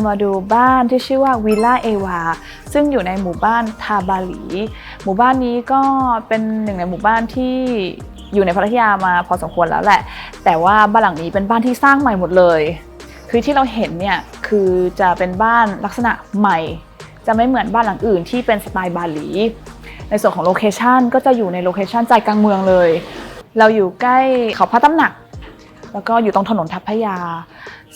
ามาดูบ้านที่ชื่อว่าวิลล่าเอวาซึ่งอยู่ในหมู่บ้านทาบาลี หมู่บ้านนี้ก็เป็นหนึ่งในหมู่บ้านที่อยู่ในพัทยามาพอสมควรแล้วแหละ แต่ว่าบ้านหลังนี้เป็นบ้านที่สร้างใหม่หมดเลย คือที่เราเห็นเนี่ยคือจะเป็นบ้านลักษณะใหม่ จะไม่เหมือนบ้านหลังอื่นที่เป็นสไตล์บาหลี ในส่วนของโลเคชันก็จะอยู่ในโลเคชันใจกลางเมืองเลย เราอยู่ใกล้เขาพระตำหนัก แล้วก็อยู่ตรงถนนทัพพระยา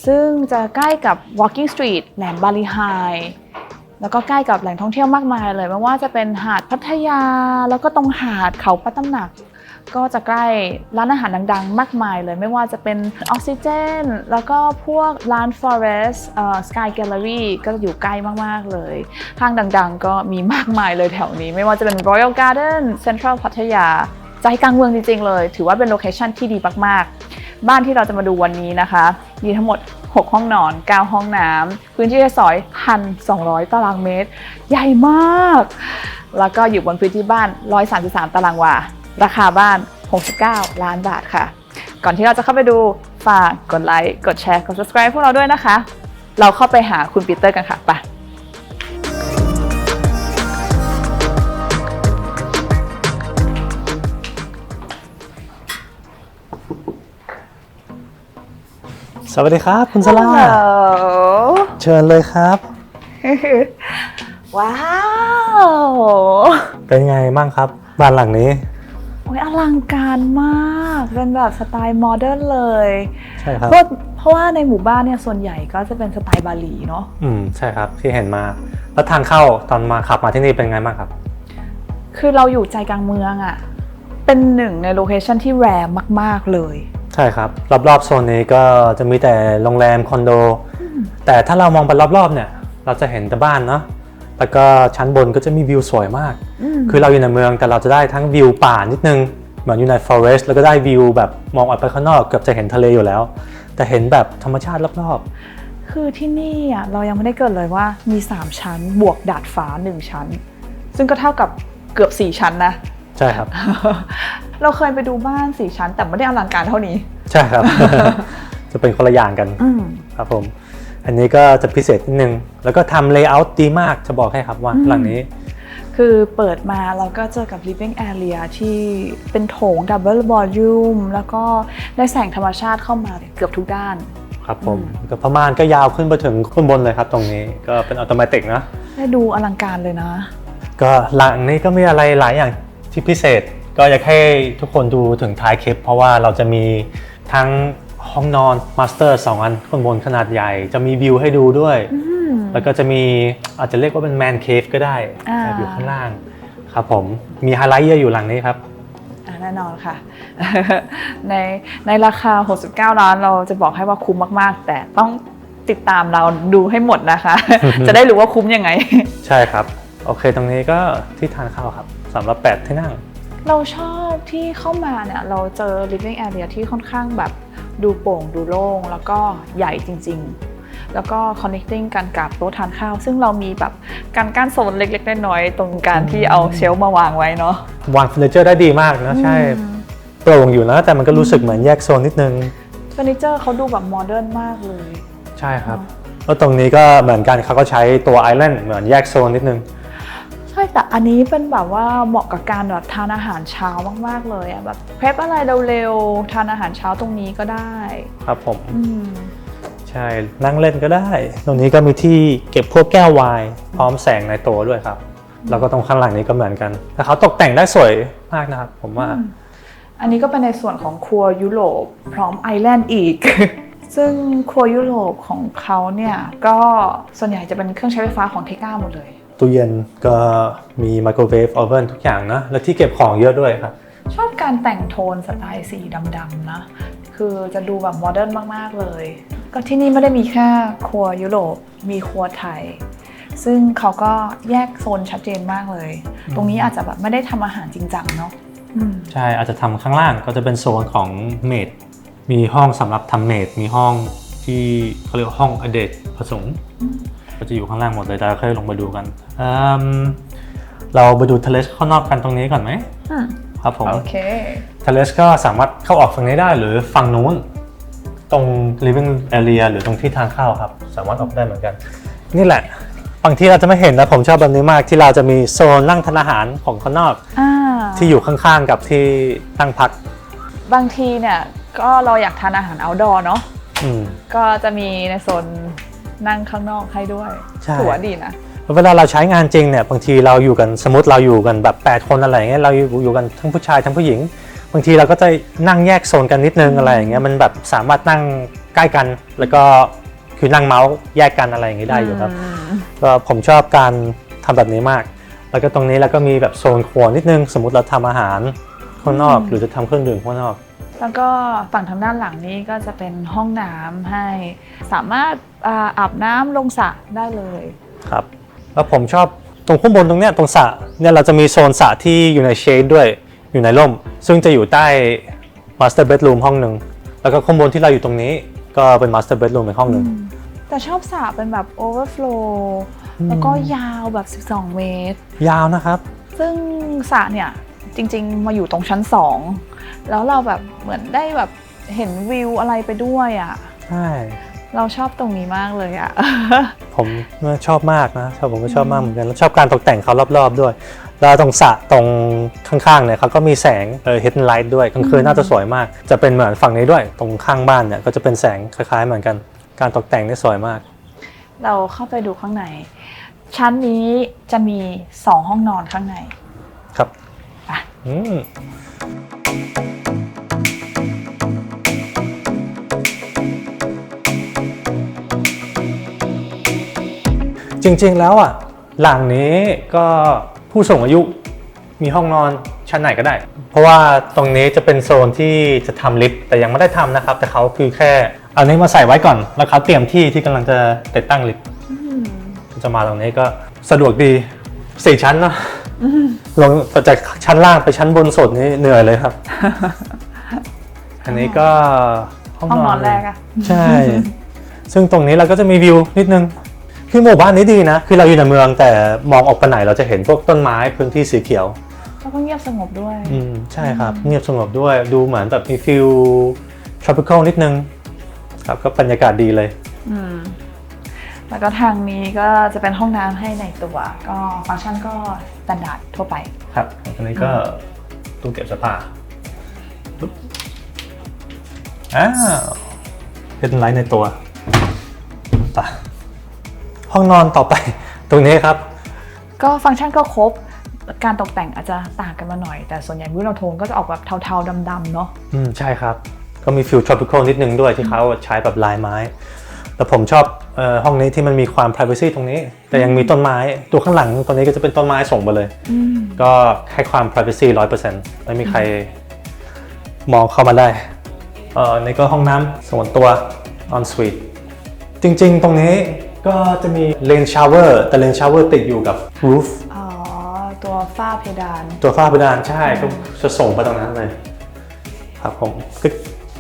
ซึ่งจะใกล้กับ Walking Street แหลมบาลีไฮแล้วก็ใกล้กับแหล่งท่องเที่ยวมากมายเลยไม่ว่าจะเป็นหาดพัทยา แล้วก็ตรงหาดเขาพระตำหนัก ก็จะใกล้ร้านอาหารดังๆ มากมายเลย ไม่ว่าจะเป็นออกซิเจน แล้วก็พวกร้าน Forest เอ่อ Sky Gallery ก็อยู่ใกล้มากๆเลยห้างดังๆ ก็มีมากมายเลยแถวนี้ ไม่ว่าจะเป็น Royal Garden Central พัทยา ใจกลางเมืองจริงๆเลย ถือว่าเป็นโลเคชันที่ดีมากๆ บ้านที่เราจะมาดูวันนี้นะคะ มีทั้งหมด 6 ห้องนอน 9 ห้องน้ำพื้นที่ใช้สอย 1,200 ตารางเมตร ใหญ่มาก แล้วก็อยู่บนพื้นที่บ้าน 133 ตารางวา ราคาบ้าน 69 ล้านบาทค่ะ ก่อนที่เราจะเข้าไปดูฝากกดไลค์ กดแชร์ กด subscribe พวกเราด้วยนะคะ เราเข้าไปหาคุณปีเตอร์กันค่ะไป สวัสดีครับคุณสลา Hello เชิญเลยครับ ว้าว เป็นไงบ้างครับ บ้านหลังนี้ โอ้ยอลังการมาก เป็นแบบสไตล์โมเดิร์นเลย ใช่ครับ เพราะเพราะว่าในหมู่บ้านเนี่ยส่วนใหญ่ก็จะเป็นสไตล์บาหลีเนาะ อืมใช่ครับที่เห็นมา แล้วทางเข้าตอนมาขับมาที่นี่เป็นไงบ้างครับ คือเราอยู่ใจกลางเมืองอะ่ะ เป็นหนึ่งในโลเคชันที่แรร์มาก ๆเลย ใช่ครับ รอบๆโซนนี้ก็จะมีแต่โรงแรมคอนโด แต่ถ้าเรามองไปรอบๆเนี่ย เราจะเห็นแต่บ้านเนาะแล้วก็ชั้นบนก็จะมีวิวสวยมาก คือเราอยู่ในเมืองแต่เราจะได้ทั้งวิวป่านิดนึง เหมือนอยู่ใน forest แล้วก็ได้วิวแบบมองออกไปข้างนอกเกือบจะเห็นทะเลอยู่แล้ว แต่เห็นแบบธรรมชาติรอบคือที่นี่อะเรายังไม่ได้เกิดเลยว่ามี 3 ชั้นบวกดาดฟ้า 1 ชั้น ซึ่งก็เท่ากับเกือบ 4 ชั้นนะๆ ใช่ครับ เราเคยไปดูบ้าน4ชั้น แต่ไม่ได้อลังการเท่านี้ ใช่ครับ จะเป็นคนละอย่างกันอืมครับผม อันนี้ก็จะพิเศษนิดนึง แล้วก็ทำเลเยอร์ดีมากจะบอกให้ครับว่าอืมหลังนี้ คือเปิดมาเราก็เจอกับ living area ที่เป็นโถง double volume แล้วก็ได้แสงธรรมชาติเข้ามาเกือบทุกด้าน ครับผมอืมก็ประมาณก็ยาวขึ้นไปถึงข้างบนเลยครับ ตรงนี้ก็เป็นอัตโนมัตินะ ได้ดูอลังการเลยนะ ก็หลังนี้ก็มีอะไรหลายอย่าง ที่พิเศษก็อยากให้ทุกคนดูถึงท้ายคลิป เพราะว่าเราจะมีทั้งห้องนอนมาสเตอร์สองอันข้างบนขนาดใหญ่ จะมีวิวให้ดูด้วยอืมแล้วก็จะมีอาจจะเรียกว่าเป็นแมนเคฟก็ได้อ่าแอบอยู่ข้างล่างครับผมมีไฮไลท์เยอะอยู่หลังนี้ครับอะแน่นอนค่ะ ในในราคา 69 ล้านเราจะบอกให้ว่าคุ้มมาก ๆ แต่ต้องติดตามเราดูให้หมดนะคะ จะได้รู้ว่าคุ้มยังไง ใช่ครับ โอเค ตรงนี้ก็ที่ทานข้าวครับสำหรับแปดที่นั่ง เราชอบที่เข้ามาเนี่ยเราเจอ living area ที่ค่อนข้างแบบดูโปร่งดูโล่งแล้วก็ใหญ่จริง ๆ แล้วก็ connecting กันกับโต๊ะทานข้าว ซึ่งเรามีแบบการกั้นโซนเล็กๆ น้อยๆตรงการที่เอาเชลฟ์มาวางไว้เนาะวางเฟอร์นิเจอร์ได้ดีมากนะใช่อืมโปร่งอยู่นะแต่มันก็รู้สึกเหมือนแยกโซนนิดนึงเฟอร์นิเจอร์เขาดูแบบโมเดิร์นมากเลย ใช่ครับแล้วตรงนี้ก็เหมือนกันเขาก็ใช้ตัวไอแลนด์เหมือนแยกโซนนิดนึงใช่ แต่อันนี้เป็นแบบว่าเหมาะกับการแบบทานอาหารเช้ามาก ๆ เลยอะแบบเพรปอะไรเร็วๆทานอาหารเช้าตรงนี้ก็ได้ครับผมอืมใช่นั่งเล่นก็ได้ ตรงนี้ก็มีที่เก็บพวกแก้วไวน์พร้อมแสงในตัวด้วยครับ แล้วก็ตรงข้างหลังนี้ก็เหมือนกันแต่เขาตกแต่งได้สวยมากนะครับ ผมว่า อันนี้ก็เป็นในส่วนของครัวยุโรปพร้อมไอแลนด์อีกซึ่งครัวยุโรปของเขาเนี่ยก็ส่วนใหญ่จะเป็นเครื่องใช้ไฟฟ้าของเทก้าหมดเลย ตู้เย็นก็มีไมโครเวฟโอเวนทุกอย่างนะ แล้วที่เก็บของเยอะด้วยครับ ชอบการแต่งโทนสไตล์สีดำๆนะ คือจะดูแบบโมเดิร์นมาก ๆ เลย ก็ที่นี่ไม่ได้มีแค่ครัวยุโรป มีครัวไทย ซึ่งเขาก็แยกโซนชัดเจนมากเลย ตรงนี้อาจจะแบบไม่ได้ทำอาหารจริงจังเนาะอืมใช่อาจจะทำข้างล่างก็จะเป็นโซนของเมดมีห้องสำหรับทำเมดมีห้องที่เขาเรียกว่าห้องอเดตผสม ก็จะอยู่ข้างล่างหมดเลยแต่เราค่อยลงมาดูกันอืมเราไปดูทะเลข้างนอกกันตรงนี้ก่อนไหมอืมครับผม โอเค ทะเลสก็สามารถเข้าออกฝั่งนี้ได้หรือฝั่งนู้น ตรง living area หรือตรงที่ทางเข้าครับ สามารถออกได้เหมือนกัน นี่แหละ บางที่เราจะไม่เห็นนะผมชอบแบบนี้มากที่เราจะมีโซนนั่งทานอาหารของข้างนอก อ่า ที่อยู่ข้างๆกับที่ตั้งพักบางทีเนี่ย ก็เราอยากทานอาหาร outdoor เนาะ อืม ก็จะมีในโซน นั่งข้างนอกให้ด้วยใช่ ถือว่าดีนะ เวลาเราใช้งานจริงเนี่ยบางทีเราอยู่กันสมมติเราอยู่กันแบบ 8 คนอะไรอย่างเงี้ยเราอยู่อยู่กันทั้งผู้ชายทั้งผู้หญิง บางทีเราก็จะนั่งแยกโซนกันนิดนึงอะไรอย่างเงี้ยมันแบบสามารถนั่งใกล้กันแล้วก็คือนั่งเมาส์แยกกันอะไรอย่างงี้ได้อยู่ครับ ก็ผมชอบการทำแบบนี้มาก แล้วก็ตรงนี้แล้วก็มีแบบโซนครัวนิดนึง สมมติเราทำอาหารข้างนอกอืมหรือจะทำเครื่องดื่มข้างนอก แล้วก็ฝั่งทางด้านหลังนี้ก็จะเป็นห้องน้ำให้สามารถอ่าอาบน้ำลงสระได้เลยครับแล้วผมชอบตรงข้างบนตรงเนี้ยตรงสระเนี่ยเราจะมีโซนสระที่อยู่ในเชดด้วยอยู่ในร่ม ซึ่งจะอยู่ใต้ master bedroom ห้องหนึ่งแล้วก็ข้างบนที่เราอยู่ตรงนี้ก็เป็น master bedroom อีกห้องหนึ่งแต่ชอบสระเป็นแบบ overflow แล้วก็ยาวแบบ 12 เมตร ยาวนะครับ ซึ่งสระเนี่ยจริง ๆ มาอยู่ตรงชั้น 2 แล้วเราแบบเหมือนได้แบบเห็นวิวอะไรไปด้วยอะ่ะ ใช่ เราชอบตรงนี้มากเลยอะ่ะ ผมชอบมากนะชอบผมก็ชอบมากเหมือนกันแล้วชอบการตกแต่งเขารอบๆด้วย แล้วตรงสระตรงข้างๆเนี่ยเขาก็มีแสงเออ hidden light ด้วยกลางคืนน่าจะสวยมาก จะเป็นเหมือนฝั่งนี้ด้วย ตรงข้างบ้านเนี่ยก็จะเป็นแสงคล้ายๆเหมือนกัน การตกแต่งนี่สวยมาก เราเข้าไปดูข้างใน ชั้นนี้จะมี2ห้องนอนข้างในครับไปอืม จริงๆแล้วอะหลังนี้ก็ผู้สูงอายุมีห้องนอนชั้นไหนก็ได้ เพราะว่าตรงนี้จะเป็นโซนที่จะทำลิฟต์แต่ยังไม่ได้ทำนะครับ แต่เขาคือแค่เอานี้มาใส่ไว้ก่อน แล้วเขาเตรียมที่ที่กำลังจะติดตั้งลิฟต์จะมาตรงนี้ก็สะดวกดีสี่ชั้นเนาะลงจากชั้นล่างไปชั้นบนสุดนี่เหนื่อยเลยครับ อันนี้ก็ห้องห้องนนออนนแรกอะใช่ ซึ่งตรงนี้เราก็จะมีวิวนิดนึง คือหมู่บ้านนี้ดีนะ คือเราอยู่ในเมืองแต่มองออกไปไหนเราจะเห็นพวกต้นไม้พื้นที่สีเขียว แล้วก็เงียบสงบด้วย อืมใช่ครับ เงียบสงบด้วยดูเหมือนแบบมีฟิล tropical นิดนึง ครับก็บรรยากาศดีเลย อืม แล้วก็ทางนี้ก็จะเป็นห้องน้ำให้ในตัว ก็ฟังก์ชันก็สแตนดาร์ดทั่วไป ครับอันนี้ก็ตู้เก็บเสื้อผ้าปุ๊บอ้าวเป็นไลท์ในตัวไป ห้องนอนต่อไป ตรงนี้ครับ ก็ฟังก์ชันก็ครบ การตกแต่งอาจจะต่างกันมาหน่อย แต่ส่วนใหญ่วิวเราโทนก็จะออกแบบเทาๆดำๆเนาะอืมใช่ครับ ก็มีฟิล tropical นิดนึงด้วยที่เขาใช้แบบลายไม้ แต่ผมชอบเออห้องนี้ที่มันมีความ privacy ตรงนี้ แต่ยังมีต้นไม้ตัวข้างหลังตัวนี้ก็จะเป็นต้นไม้ส่งไปเลยอืมก็ให้ความ privacy 100%ไม่มีใครมองเข้ามาได้เออนี่ก็ห้องน้ำส่วนตัว on suite จริง ๆ ตรงนี้ ก็จะมี rain shower แต่ rain shower ติดอยู่กับ roof อ๋อ ตัวฝ้าเพดาน ตัวฝ้าเพดานใช่ก็จะส่งไปตรงนั้นเลย ครับผมก็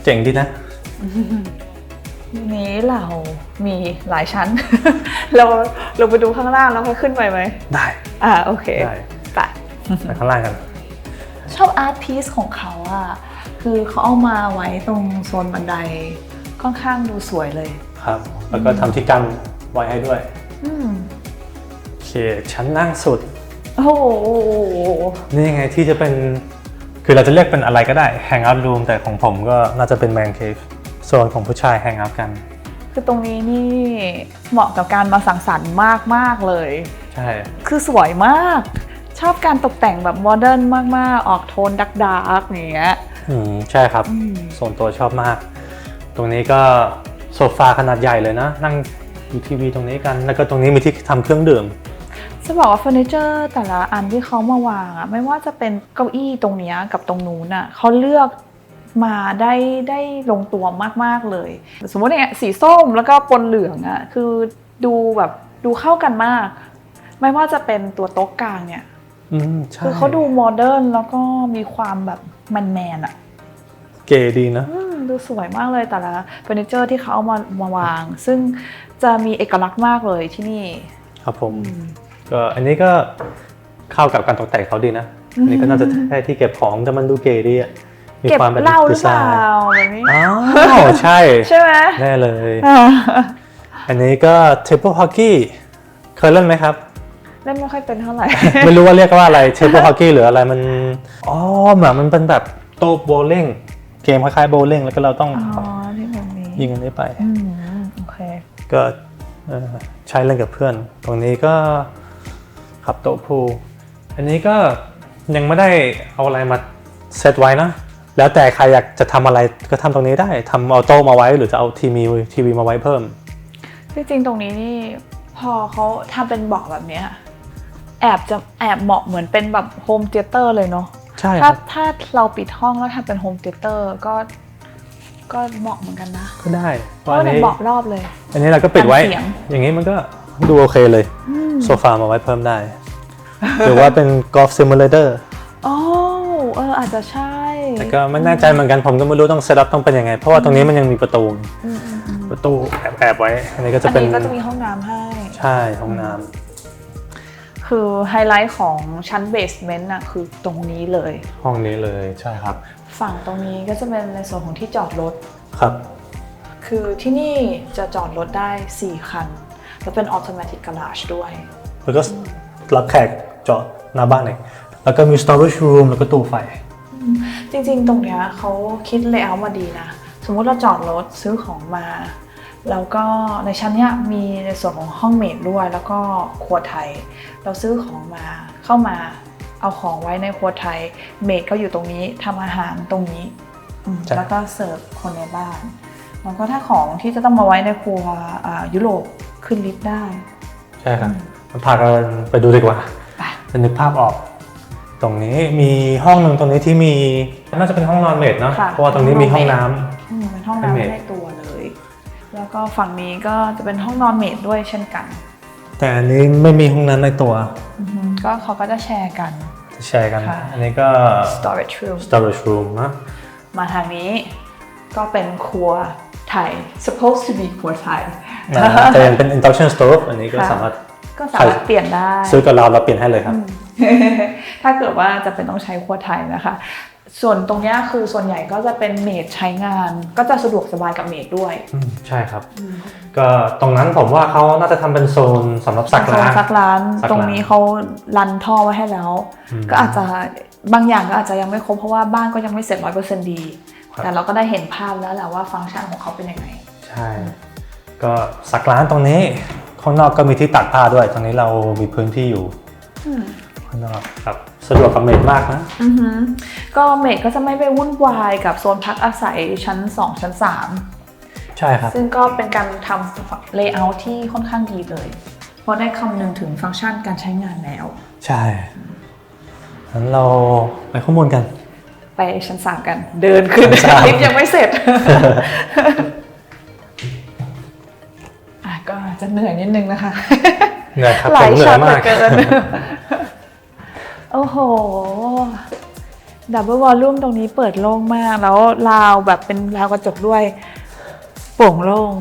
เจ๋งดีนะทีนี้เรามีหลายชั้น เราเราไปดูข้างล่างแล้วค่อยขึ้นไปไหม ได้ อ่าโอเค ได้ไปไปข้างล่างกัน ชอบอาร์ตพีซของเขาอะคือเขาเอามาไว้ตรงโซนบันไดค่อนข้างดูสวยเลย ครับ แล้วก็ทำที่กั้น ไว้ให้ด้วยอืมโอเคชั้นล่างสุด โอ้โหนี่ไงที่จะเป็น คือเราจะเรียกเป็นอะไรก็ได้ hang out room แต่ของผมก็น่าจะเป็น man cave โซนของผู้ชาย hang out กัน คือตรงนี้นี่เหมาะกับการมาสังสรรค์มากมากๆเลย ใช่ คือสวยมาก ชอบการตกแต่งแบบโมเดิร์นมาก ๆ ออกโทนดักดาร์กอย่างเงี้ย อืมใช่ครับ อืม ส่วนตัวชอบมาก ตรงนี้ก็โซฟาขนาดใหญ่เลยนะ นั่ง ดูทีวีตรงนี้กัน แล้วก็ตรงนี้มีที่ทำเครื่องดื่ม จะบอกว่าเฟอร์นิเจอร์แต่ละอันที่เขามาวางอะไม่ว่าจะเป็นเก้าอี้ตรงเนี้ยกับตรงนู้นอะเขาเลือกมาได้ได้ลงตัวมากๆเลย สมมติเนี่ยสีส้มแล้วก็ปนเหลืองอะคือดูแบบดูเข้ากันมาก ไม่ว่าจะเป็นตัวโต๊ะกลางเนี่ย อืมใช่คือเขาดูโมเดิร์นแล้วก็มีความแบบแมนแมนๆอะ เก๋ดีนะ อืมดูสวยมากเลยแต่ละเฟอร์นิเจอร์ที่เขาเอามามาวาง ซึ่ง จะมีเอกลักษณ์มากเลยที่นี่ ครับผมก็อันนี้ก็เข้ากับการตกแต่งเขาดีนะอันนี้ก็น่าจะใช่ที่เก็บของแต่มันดูเก๋ดีอะมีเก็บความแบบเหล้าหรือดีเปไซล่าน์แบบนี้อ้าวใช่ใช่ไหมแน่เลยอ่าอันนี้ก็ table hockey เคยเล่นไหมครับเล่นไม่ค่อยเป็นเท่าไหร่ ไม่รู้ว่าเรียกว่าอะไร table hockey หรืออะไรมันอ๋อเหมือนมันเป็นแบบโต๊ะโบว์ลิ่งเกมคล้ายๆโบว์ลิ่งแล้วก็เราต้องอ๋อที่แบบนี้ยิงอันนี้ไปอืมโอเค ก็เอ่อใช้เล่นกับเพื่อน ตรงนี้ก็ขับโต๊ะพูลอันนี้ก็ยังไม่ได้เอาอะไรมาเซตไว้นะ แล้วแต่ใครอยากจะทำอะไรก็ทำตรงนี้ได้ทำเอาโต๊ะมาไว้หรือจะเอาทีวีทีวีมาไว้เพิ่มที่จริงตรงนี้นี่พอเขาทำเป็นเบาะแบบเนี้ยแอบจะแอบเหมาะเหมือนเป็นแบบโฮมเทเตอร์เลยเนาะใช่คถ้ารับถ้าเราปิดห้องแล้วทำเป็นโฮมเทเตอร์ก็ ก็เหมาะเหมือนกันนะก็ได้เพเพราะราะอัว่านเป็นนี้เบาะรอบเลย อันนี้เราก็ปิดไว้กันเสียงอย่างนี้มันก็ดูโอเคเลยโซฟามาไว้เพิ่มได้ หรือว่าเป็นกอล์ฟซิมูเลเตอร์อ๋อเอออาจจะใช่ แต่ก็ไม่แน่ใจเหมือนกันผมก็ไม่รู้ต้องเซตอัพต้องเป็นยังไง เพราะว่าตรงนี้มันยังมีประตูอืมอืมอืมประตูแอบแอบๆไว้ อันนี้ก็จะอันเป็นนี้ก็จะมีห้องน้ำให้ ใช่ห้องน้ำคือไฮไลท์ของชั้นเบสเมนต์น่ะคือตรงนี้เลย ห้องนี้เลยใช่ครับ ฝั่งตรงนี้ก็จะเป็นในส่วนของที่จอดรถ ครับ คือที่นี่จะจอดรถได้ 4 คัน แล้วเป็น automatic garage ด้วย แล้วก็รับแขกจอดหน้าบ้านเองแล้วก็มี storage room แล้วก็ตู้ไฟ จริงๆ ตรงเนี้ยเขาคิดเลเยอร์มาดีนะ สมมุติเราจอดรถซื้อของมา แล้วก็ในชั้นเนี้ยมีในส่วนของห้องเมดด้วย แล้วก็ครัวไทย เราซื้อของมาเข้ามา เอาของไว้ในครัวไทย เมดก็อยู่ตรงนี้ทำอาหารตรงนี้อืมใช่ แล้วก็เสิร์ฟคนในบ้าน แล้วก็ถ้าของที่จะต้องมาไว้ในครัวอ่ายุโรปขึ้นลิฟต์ได้ใช่ครับมาพากันไปดูดีกว่าไปจะนึกภาพออก ตรงนี้มีห้องหนึ่งตรงนี้ที่มีน่าจะเป็นห้องนอนเมดเนาะค่ะ เพราะว่าตรงนี้มีห้องน้ำ อืมเป็นห้องเป็นน้ำเมดในตัวเลย แล้วก็ฝั่งนี้ก็จะเป็นห้องนอนเมดด้วยเช่นกัน แต่อันนี้ไม่มีห้องน้ำในตัวอือฮึก็เขาก็จะแชร์กัน จะแชร์กัน ค่ะ อันนี้ก็ storage room storage room นะ มาทางนี้ก็เป็นครัวไทย supposed to be ครัวไทย นะ แต่ยังเป็น induction stove อันนี้ก็ค่ะ สามารถก็สามารถเปลี่ยนได้ ซื้อกับเราเราเปลี่ยนให้เลยครับ ถ้าเกิดว่าจะเป็นต้องใช้ครัวไทยนะคะ ส่วนตรงเนี้ยคือส่วนใหญ่ก็จะเป็นเมดใช้งาน ก็จะสะดวกสบายกับเมดด้วยอืมใช่ครับ ก็ตรงนั้นผมว่าเขาน่าจะทำเป็นโซนสำหรับสักร้านซักร้านซักร้าน ตรงนี้เขารันท่อไว้ให้แล้วอืมก็อาจจะบางอย่างก็อาจจะยังไม่ครบเพราะว่าบ้านก็ยังไม่เสร็จร้อยเปอร์เซ็นต์ดีครับแต่เราก็ได้เห็นภาพแล้วแหละว่าฟังก์ชันของเขาเป็นยังไง ใช่ ก็สักร้านตรงนี้ข้างนอกก็มีที่ตักผ้าด้วย ตรงนี้เรามีพื้นที่อยู่ ข้างนอกครับสะดวกกับเมดมากนะอือหือก็เมดก็จะไม่ไปวุ่นวายกับโซนพักอาศัยชั้น 2 ชั้นใช่ครับ3ซึ่งก็เป็นการทำเลเยอร์ที่ค่อนข้างดีเลย เพราะได้คำนึงถึงฟังก์ชันการใช้งานแล้ว ใช่งั้นเราไปข้อมูลกัน ไปชั้น 3 กัน เดินขึ้นชั้นสามลิฟต์ยังไม่เสร็จอะก็จะเหนื่อยนิดนึงนะคะเหนื่อยครับหลายผมเหนื่ชั้อนยเหลืมาอกเกิน โอ้โห ดับเบิลวอลลุ่มตรงนี้เปิดโล่งมาก แล้วราวแบบเป็นราวกระจกด้วย โปร่งโล่ง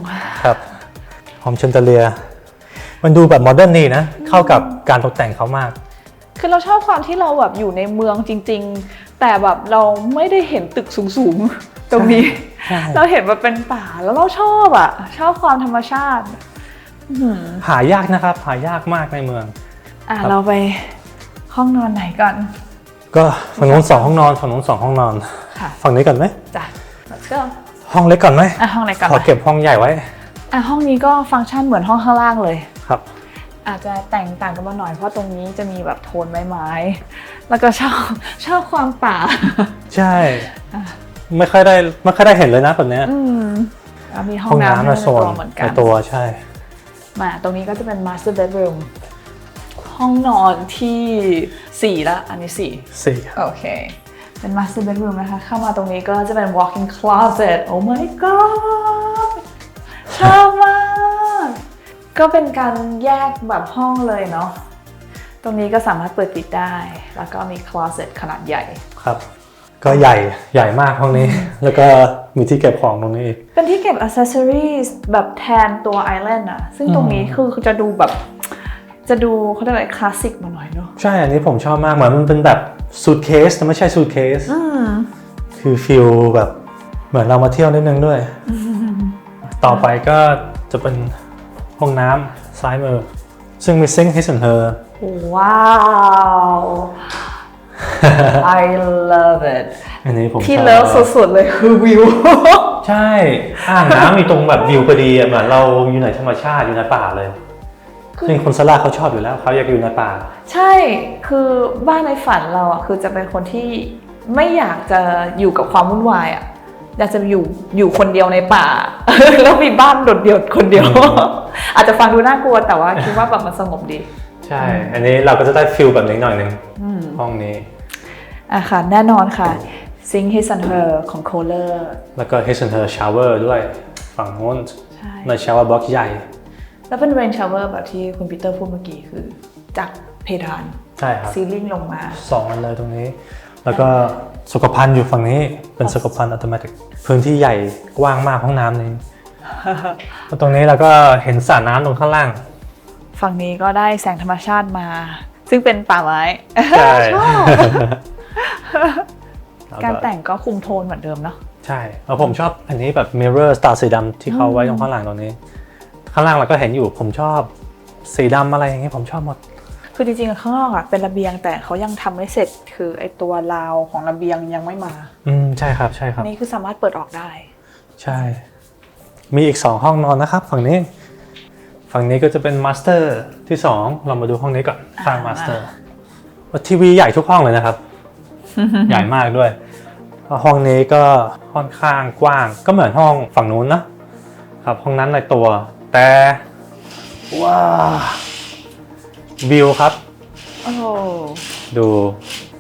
ครับหอมเชนเตเลีย มันดูแบบโมเดิร์นนี่นะ เข้ากับการตกแต่งเขามาก คือเราชอบความที่เราแบบอยู่ในเมืองจริง ๆ แต่แบบเราไม่ได้เห็นตึกสูงๆ ตรงนี้ ใช่ เราเห็นแบบเป็นป่าแล้วเราชอบอะ ชอบความธรรมชาติ อื้อหือหายากนะครับ หายากมากในเมือง อะครับเราไป ห้องนอนไหนก่อน ก็ฝั่งนู้นสองห้องนอนฝั่งนู้นสองห้องนอนค่ะฝั่งนี้ก่อนไหมจ้ะ let's go ห้องเล็กก่อนไหมอะห้องไหนก่อนขอนะเก็บห้องใหญ่ไว้อะห้องนี้ก็ฟังก์ชันเหมือนห้องข้างล่างเลยครับ อาจจะแต่งต่างกันมาหน่อยเพราะตรงนี้จะมีแบบโทนไม้ไม้ๆแล้วก็ชอบชอบความป่า ใช่ไม่ค่อยได้ไม่ค่อยได้เห็นเลยนะแบบเนี้ยอืมแล้วมีห้อห้องงน้ำน้ำให้ในในโซตันวเหมือนในกันตัวใช่มาตรงนี้ก็จะเป็น master bedroom ห้องนอนที่ 4 ละ อันนี้4สี่โอเคเป็น master bedroom นะคะ เข้ามาตรงนี้ก็จะเป็น walk-in closet oh my god ชอบมาก ก็เป็นการแยกแบบห้องเลยเนาะตรงนี้ก็สามารถเปิดปิดได้ แล้วก็มี closet ขนาดใหญ่ครับ ก็ใหญ่ใหญ่มากห้องนี้ แล้วก็มีที่เก็บของตรงนี้อีก เป็นที่เก็บ accessories แบบแทนตัว island อะซึ่งตรงนี้คือคือจะดูแบบ จะดูเขาเรียกอะไรคลาสสิกมาหน่อยเนาะใช่ อันนี้ผมชอบมากเหมือนมันเป็นแบบสูทเคสแต่ไม่ใช่สูทเคสอืมคคือฟิลแบบเหมือนเรามาเที่ยวนิดนึงด้วย ต่อไปก็จะเป็นห้องน้ำซ้ายมือ ซึ่งมีซิงค์ให้ส่วนเธอว้าว I love it อันนี้ผมที่ชอบเลิฟสุดๆเลยคือวิว ใช่ อ่างน้ำมีตรงแบบวิวพอดีอะเหมือนเราอยู่ในธรรมชาติอยู่ในป่าเลย ซึ่งคนสลาเขาชอบอยู่แล้วเขาอยากอยู่ในป่า ใช่คือบ้านในฝันเราอะคือจะเป็นคนที่ไม่อยากจะอยู่กับความวุ่นวายอะอยากจะอยู่อยู่คนเดียวในป่า แล้วมีบ้านโดดเดี่ยวคนเดียว อาจจะฟังดูน่ากลัวแต่ว่าคิดว่าแบบมันสงบดี ใช่ อันนี้เราก็จะได้ฟิลแบบนี้หน่อยหนึ่งห้องนี้อะค่ะแน่นอนค่ะ Sing His and Her ของ Kohler แล้วก็ His and Her Shower ด้วยฝั่งโน้นใช่ใน shower box ใหญ่ แล้วเป็น rain shower แบบที่คุณปีเตอร์พูดเมื่อกี้คือ จากเพดานใช่ครับซีลิ่งลงมาสองอันเลยตรงนี้ แล้วก็สุขภัณฑ์อยู่ฝั่งนี้เป็นสุขภัณฑ์อัตโนมัติพื้นที่ใหญ่กว้างมากห้องน้ำนี้แล้วตรงนี้เราก็เห็นสระน้ำตรงข้างล่าง ฝั่งนี้ก็ได้แสงธรรมชาติมา ซึ่งเป็นป่าไม้ใช่ชอบแล้วการแต่งก็คุมโทนเหมือนเดิมเนาะใช่แล้วผมชอบอันนี้แบบ mirror star สีดำที่เขาไว้ตรงข้างหลังตรงนี้ ข้างล่างเราก็เห็นอยู่ผมชอบสีดำอะไรอย่างนี้ผมชอบหมด คือจริงๆข้างนอกอะเป็นระเบียงแต่เขายังทำไม่เสร็จ คือไอตัวราวของระเบียงยังไม่มา อืมใช่ครับใช่ครับนี่คือสามารถเปิดออกได้ ใช่ มีอีก2ห้องนอนนะครับ ฝั่งนี้ ฝั่งนี้ก็จะเป็นมาสเตอร์ที่2เรามาดูห้องนี้ก่อนข้างอ่ามาสเตอร์ทีวีใหญ่ทุกห้องเลยนะครับ ใหญ่มากด้วยแล้วห้องนี้ก็ค่อนข้างกว้างก็เหมือนห้องฝั่งนู้นนะครับห้องนั้นในตัว แต่ว้าววิวครับ โอ้โหดู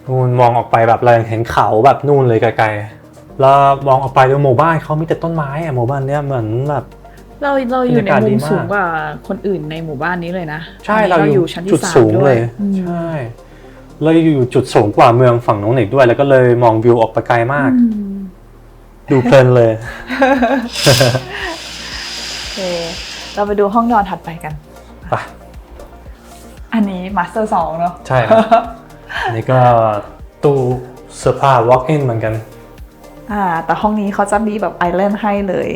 นู่นมองออกไปแบบเรายังเห็นเขาแบบนู่นเลยไกลๆแล้วมองออกไปดูหมู่บ้านเขามีแต่ต้นไม้อะหมู่บ้านเนี้ยเหมือนแบบ เราเราอยู่ในบรรยากาศมุดีมมาก สูงกว่าคนอื่นในหมู่บ้านนี้เลยนะใช่อันนี้เราอยู่ชั้นจุที่ดสามสูงด้วเลยย อืมใช่เราอยู่จุดสูงกว่าเมืองฝั่งนู้นอีกด้วย แล้วก็เลยมองวิวออกไปไกลมาก อืมดูเพลินเลย โอเค เราไปดูห้องนอนถัดไปกันไปอันนี้มาสเตอร์สองเนาะใช่ครับอันนี้ก็ตู้เสื้อผ้า walk in เหมือนกันอ่าแต่ห้องนี้เขาจะมีแบบไอแลนด์ให้เลย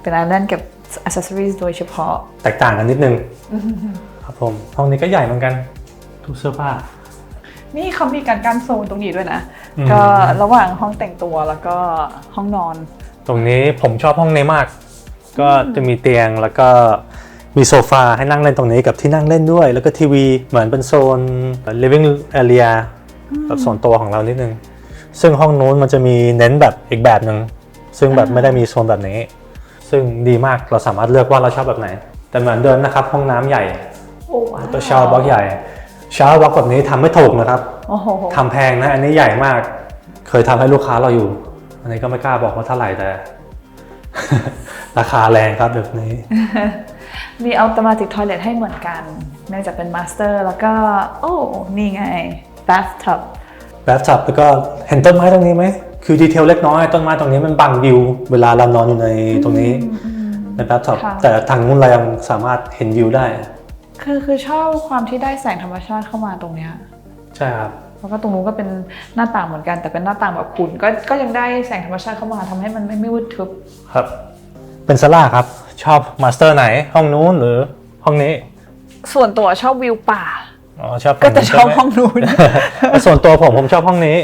เป็นไอแลนด์เก็บอ c เซสซอรีโดยเฉพาะ แตกต่างกันนิดนึงครับผมห้องนี้ก็ใหญ่เหมือนกันตู้เสื้อผ้า นี่เขามีการกั้นโซนตรงนี้ด้วยนะอืมก็ระหว่างห้องแต่งตัวแล้วก็ห้องนอน ตรงนี้ผมชอบห้องนี้มาก ก็จะมีเตียงแล้วก็มีโซฟาให้นั่งเล่นตรงนี้กับที่นั่งเล่นด้วย แล้วก็ทีวีเหมือนเป็นโซน living area แบบส่วนตัวของเรานิดนึง ซึ่งห้องนู้นมันจะมีเน้นแบบอีกแบบหนึ่งซึ่งแบบไม่ได้มีโซนแบบนี้ ซึ่งดีมากเราสามารถเลือกว่าเราชอบแบบไหน แต่เหมือนเดิมนะครับ ห้องน้ำใหญ่โอ้ว้าวตัวชาวบ็อกใหญ่ชาวบ็อกแบบนี้ทำไม่ถูกนะครับโอ้โหทำแพงนะอันนี้ใหญ่มาก เคยทำให้ลูกค้าเราอยู่ อันนี้ก็ไม่กล้าบอกว่าเท่าไหร่แต่ ราคาแรงครับแบบนี้ มีอัลต o มาติกทอยเลทให้เหมือนกันเนื่องจากเป็นมาสเตอร์แล้วก็ โอ้ นี่ไง bathtub แบบจับแล้วก็เห็นต้นไม้ตรงนี้ไหม คือดีเทลเล็กน้อยต้นไม้ตรงนี้มันบังวิว เวลาเรานอนอยู่ในตรงนี้ในแบบจับค่ะแต่ทางนู้นเรายังสามารถเห็นวิวได้ คือคือชอบความที่ได้แสงธรรมชาติเข้ามาตรงเนี้ย ใช่ครับ แล้วก็ตรงนู้นก็เป็นหน้าต่างเหมือนกันแต่เป็นหน้าต่างแบบคุณก็ก็ยังได้แสงธรรมชาติเข้ามาทำให้มันไม่ไม่มืดทึบครับ เป็นซาร่าครับ ชอบมาสเตอร์ไหนห้องนู้นหรือห้องนี้ ส่วนตัวชอบวิวป่าอ๋อชอบก็ฝั่จะนี้ชอบใไหมห้องนู้นส่วนตัวผมผมชอบห้องนี้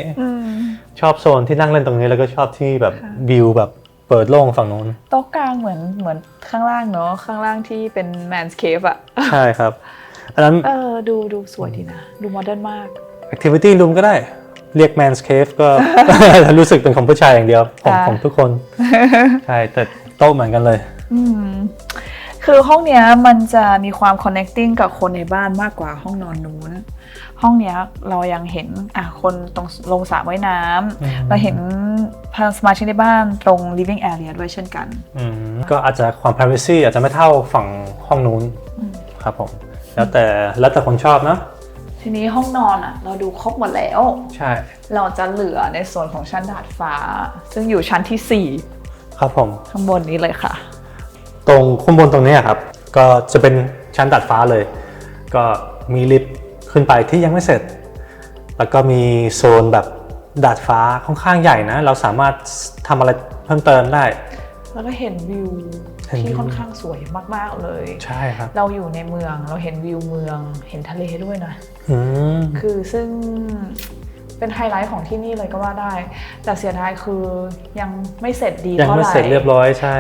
ชอบโซนที่นั่งเล่นตรงนี้แล้วก็ชอบที่แบบวิวแบบเปิดโล่งฝั่งนู้นโต๊ะกลางเหมือนเหมือนข้างล่างเนาะข้างล่างที่เป็น man's cave อะใช่ครับอันนั้นเออดูดูสวยดีนะ ดูโมเดิร์นมาก activity room ก็ได้ เรียก man's cave ก็ รู้สึกเป็นของผู้ชายอย่างเดียว ของค่ะของทุกคน ใช่ แต่โต๊ะเหมือนกันเลยอืมคือห้องเนี้ยมันจะมีความ connecting กับคนในบ้านมากกว่าห้องนอนนู้น ห้องเนี้ยเรายังเห็นอะคนตรงลงสระว่ายน้อืมำเราเห็นสมาชิกในบ้านตรง living area ด้วยเช่นกันอืมก็อาจจะความ privacy อาจจะไม่เท่าฝั่งห้องนู้นครับผม แล้วแต่แล้วแต่คนชอบนะ ทีนี้ห้องนอนอะเราดูครบหมดแล้ว ใช่ เราจะเหลือในส่วนของชั้นดาดฟ้า ซึ่งอยู่ชั้นที่ ครับผม 4 ข้างบนนี้เลยค่ะ ตรงข้างบนตรงนี้อะครับ ก็จะเป็นชั้นดัดฟ้าเลย ก็มีลิฟต์ขึ้นไปที่ยังไม่เสร็จ แล้วก็มีโซนแบบดาดฟ้าค่อนข้างใหญ่นะ เราสามารถทำอะไรเพิ่มเติมได้ แล้วก็เห็นวิวเห็นวิว ที่ค่อนข้างสวยมาก ๆเลย ใช่ครับ เราอยู่ในเมืองเราเห็นวิวเมืองเห็นทะเลด้วยนะอืมคือซึ่งเป็นไฮไลท์ของที่นี่เลยก็ว่าได้ แต่เสียดายคือยังไม่เสร็จดียังเท่าไหไม่ร่เสร็จเรียบร้อยใช่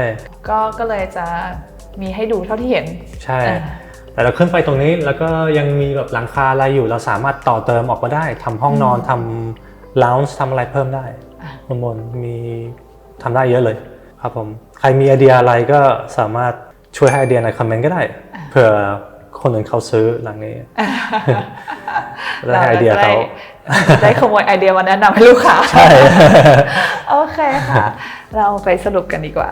ก็ก็เลยจะมีให้ดูเท่าที่เห็นใช่อ่าแต่เราขึ้นไปตรงนี้แล้วก็ยังมีแบบหลังคาอะไรอยู่เราสามารถต่อเติมออกมาได้ทำห้องนอนทำ lounge ทำอะไรเพิ่มได้อะข้างบนมีทำได้เยอะเลย ครับผม ใครมีไอเดียอะไรก็สามารถช่วยให้ไอเดียในคอมเมนต์ก็ได้ เผื่อคนอื่นเขาซื้อหลังนี้ได้ให้ไอเดียเขาจะได้ขโมยไอเดียมาแนะนำให้ลูกค้าใช่ โอเคค่ะ เราไปสรุปกันดีกว่า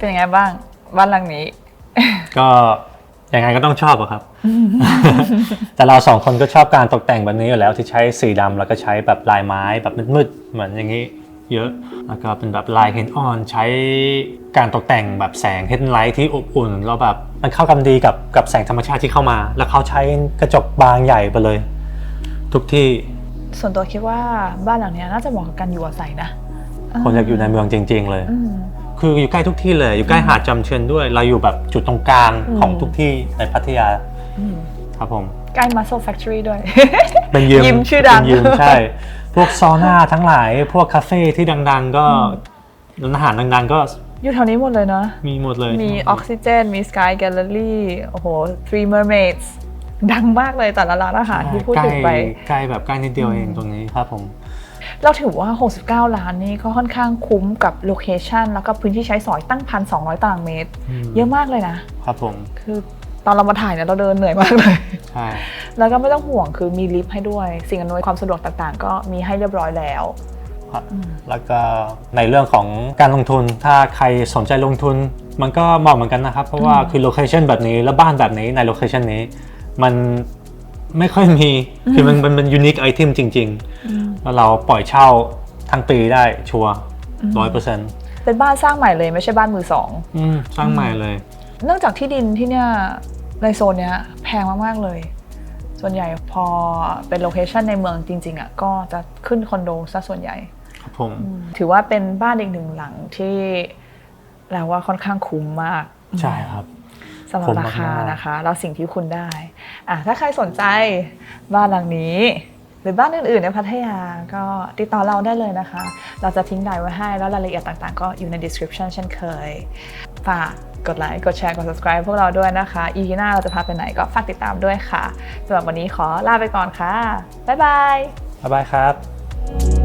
เป็นยังไงบ้าง บ้านหลังนี้ ก็ยังไงก็ต้องชอบอะครับ แต่เราสองคนก็ชอบการตกแต่งแบบนี้อยู่แล้วที่ใช้สีดำแล้วก็ใช้แบบลายไม้แบบมืดๆเหมือนอย่างนี้เยอะ แล้วก็เป็นแบบลายเฮนออนใช้การตกแต่งแบบแสงเฮดไลท์ที่อบอุ่นแล้วแบบมันเข้ากันดีกับกับแสงธรรมชาติที่เข้ามา แล้วเขาใช้กระจกบานใหญ่ไปเลย ทุกที่ส่วนตัวคิดว่าบ้านหลังเนี้ยน่าจะเหมาะกับการอยู่อาศัยนะคนอยากอยู่ในเมืองจริง ๆ เลย อืม คืออยู่ใกล้ทุกที่เลย อยู่ใกล้หาดจำเชิญด้วย เราอยู่แบบจุดตรงกลางอืมของทุกที่ในพัทยาอืมครับผม ใกล้ Muscle Factory ด้วย เป็นยิมยิมชื่อดังเป็นยิมใช่ พวกซอน่าทั้งหลาย พวกคาเฟ่ที่ดัง ๆ ก็ร้านอาหารดัง ๆ ก็อยู่แถวนี้หมดเลยเนาะมีหมดเลย มีออกซิเจน มี Sky Gallery โอ้โห Three Mermaids ดังมากเลยแต่ละร้านอาหารที่พูดใกล้ถึงไป ใกล้แบบใกล้นิดเดียวเองตรงนี้ครับผม เราถือว่า 69 ล้านนี่ก็ค่อนข้างคุ้มกับโลเคชันแล้วก็พื้นที่ใช้สอยตั้ง 1,200 ตารางเมตรอืมเยอะมากเลยนะ ครับผม คือตอนเรามาถ่ายเนี่ยเราเดินเหนื่อยมากเลยใช่แล้วก็ไม่ต้องห่วงคือมีลิฟต์ให้ด้วย สิ่งอำนวยความสะดวกต่างๆ ก็มีให้เรียบร้อยแล้วครับแล้วก็ในเรื่องของการลงทุนถ้าใครสนใจลงทุน มันก็เหมาะเหมือนกันนะครับ เพราะว่าคือโลเคชันแบบนี้ และบ้านแบบนี้ในโลเคชันนี้ มัน ไม่ค่อยมี คือมันมันเป็นยูนิคไอเทมจริงๆ แล้วเราปล่อยเช่าทั้งปีได้ชัวร์ร้อยเปอร์เซ็นต์เป็นบ้านสร้างใหม่เลยไม่ใช่บ้านมือสองสร้างใหม่เลย เนื่องจากที่ดินที่เนี่ยในโซนเนี้ยแพงมากๆเลย ส่วนใหญ่พอเป็นโลเคชันในเมืองจริง ๆอะก็จะขึ้นคอนโดซะส่วนใหญ่ครับผมถือว่าเป็นบ้านอีกหนึ่งหลังที่เราว่าค่อนข้างคุ้มมาก ใช่ครับ สำหรับคุ้มรามากๆคานะคะ แล้วสิ่งที่คุณได้อะถ้าใครสนใจบ้านหลังนี้ หรือบ้านอื่นๆในพัทยาก็ติดต่อเราได้เลยนะคะ เราจะทิ้งรายไว้ให้แล้วรายละเอียดต่างๆ ก็อยู่ใน description เช่นเคยฝากกดไลค์กดแชร์กด subscribe พวกเราด้วยนะคะอีพีหน้าเราจะพาไปไหนก็ฝากติดตามด้วยค่ะสำหรับวันนี้ขอลาไปก่อนค่ะบ๊ายบายบ๊ายบายครับ